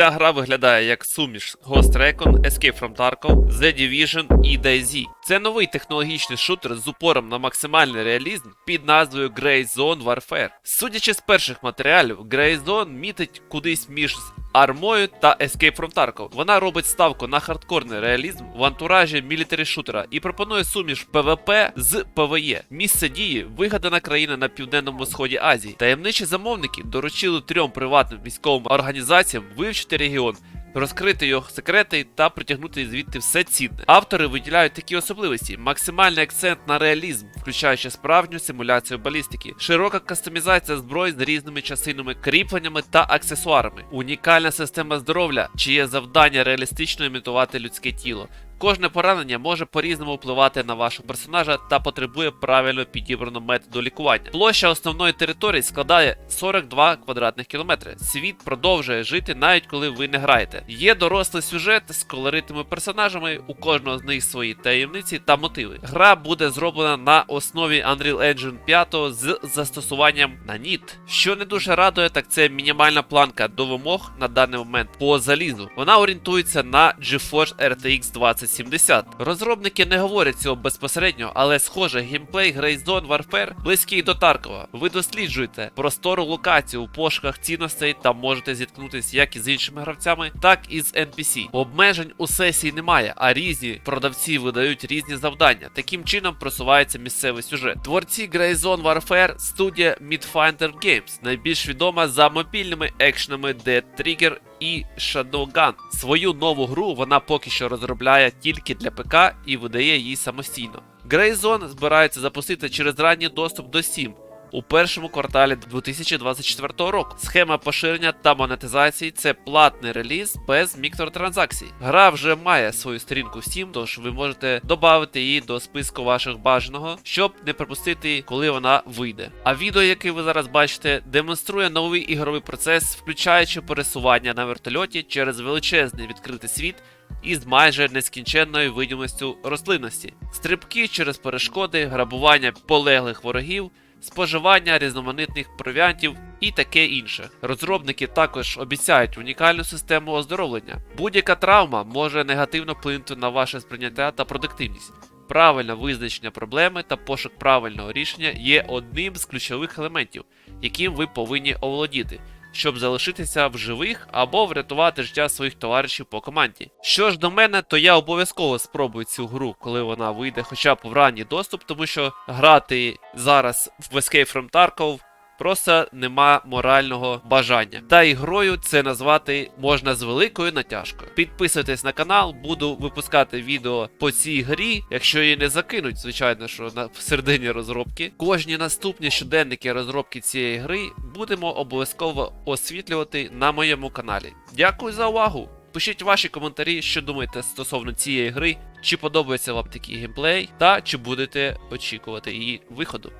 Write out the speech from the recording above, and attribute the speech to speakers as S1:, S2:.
S1: Ця гра виглядає як суміш Ghost Recon, Escape from Tarkov, The Division і DayZ. Це новий технологічний шутер з упором на максимальний реалізм під назвою Grey Zone Warfare. Судячи з перших матеріалів, Grey Zone мітить кудись між армою та Escape from Tarkov. Вона робить ставку на хардкорний реалізм в антуражі мілітарі шутера і пропонує суміш ПВП з ПВЕ. Місце дії вигадана країна на південному сході Азії. Таємничі замовники доручили трьом приватним військовим організаціям вивчити регіон. Розкрити його секрети та притягнути звідти все цінне. Автори виділяють такі особливості: максимальний акцент на реалізм, включаючи справжню симуляцію балістики, широка кастомізація зброї з різними часинами, кріпленнями та аксесуарами, унікальна система здоров'я, чиє завдання реалістично імітувати людське тіло. Кожне поранення може по-різному впливати на вашого персонажа та потребує правильно підібраного методу лікування. Площа основної території складає 42 квадратних кілометри. Світ продовжує жити навіть коли ви не граєте. Є дорослий сюжет з колоритними персонажами, у кожного з них свої таємниці та мотиви. Гра буде зроблена на основі Unreal Engine 5 з застосуванням на NIT. Що не дуже радує, так це мінімальна планка до вимог на даний момент по залізу. Вона орієнтується на GeForce RTX 2070. Розробники не говорять цього безпосередньо, але схоже, геймплей Grey Zone Warfare близький до Таркова. Ви досліджуєте простору локацію у пошуках цінностей та можете зіткнутися як із іншими гравцями, так і з NPC. Обмежень у сесії немає, а різні продавці видають різні завдання. Таким чином просувається місцевий сюжет. Творці Grey Zone Warfare студія Midfinder Games, найбільш відома за мобільними екшенами Dead Trigger і Shadowgun. Свою нову гру вона поки що розробляє тільки для ПК і видає її самостійно. Грейзон збирається запустити через ранній доступ до Steam у першому кварталі 2024 року. Схема поширення та монетизації це платний реліз без мікротранзакцій. Гра вже має свою сторінку в Steam, тож ви можете додати її до списку ваших бажаного, щоб не пропустити, коли вона вийде. А відео, яке ви зараз бачите, демонструє новий ігровий процес, включаючи пересування на вертольоті через величезний відкритий світ із майже нескінченною видимостю рослинності, стрибки через перешкоди, грабування полеглих ворогів. Споживання різноманітних провіантів і таке інше. Розробники також обіцяють унікальну систему оздоровлення. Будь-яка травма може негативно вплинути на ваше сприйняття та продуктивність. Правильне визначення проблеми та пошук правильного рішення є одним з ключових елементів, яким ви повинні оволодіти, щоб залишитися в живих або врятувати життя своїх товаришів по команді. Що ж до мене, то я обов'язково спробую цю гру, коли вона вийде, хоча б в ранній доступ, тому що грати зараз в Escape from Tarkov Просто нема морального бажання. Та ігрою це назвати можна з великою натяжкою. Підписуйтесь на канал, буду випускати відео по цій грі, якщо її не закинуть, звичайно, що на середині розробки. Кожні наступні щоденники розробки цієї гри будемо обов'язково освітлювати на моєму каналі. Дякую за увагу! Пишіть ваші коментарі, що думаєте стосовно цієї гри, чи подобається вам такий геймплей, та чи будете очікувати її виходу.